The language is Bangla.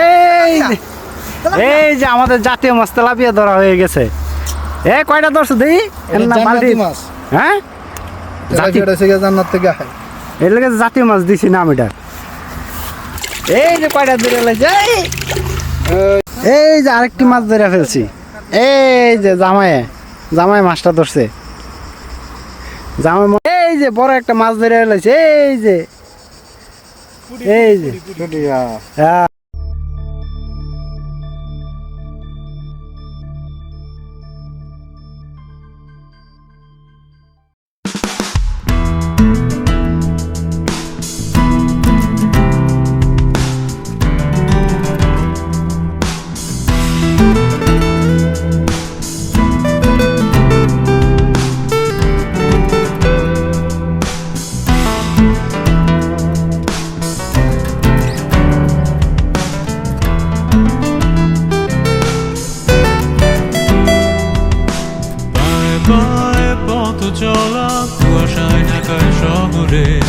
এই এই যে আমাদের জাতীয় মাছ তেলাপিয়া ধরা হয়ে গেছে। এ কয়টা ধরছো দেই না মাছ। হ্যাঁ? জান্নাত থেকে এর লাগে জাতীয় মাছ দিছি নাম এটা। এই যে কয়টা ধরে লাইছে এই! এই যে আরেকটি মাছ ধরে ফেলছি। এই যে জামাই জামাই মাছটা ধরছে। জামাই এই যে বড় একটা মাছ ধরে ফেলেছে এই যে। এই যে। হ্যাঁ। চলা কুয়াশায় ঢাকায় শহরে।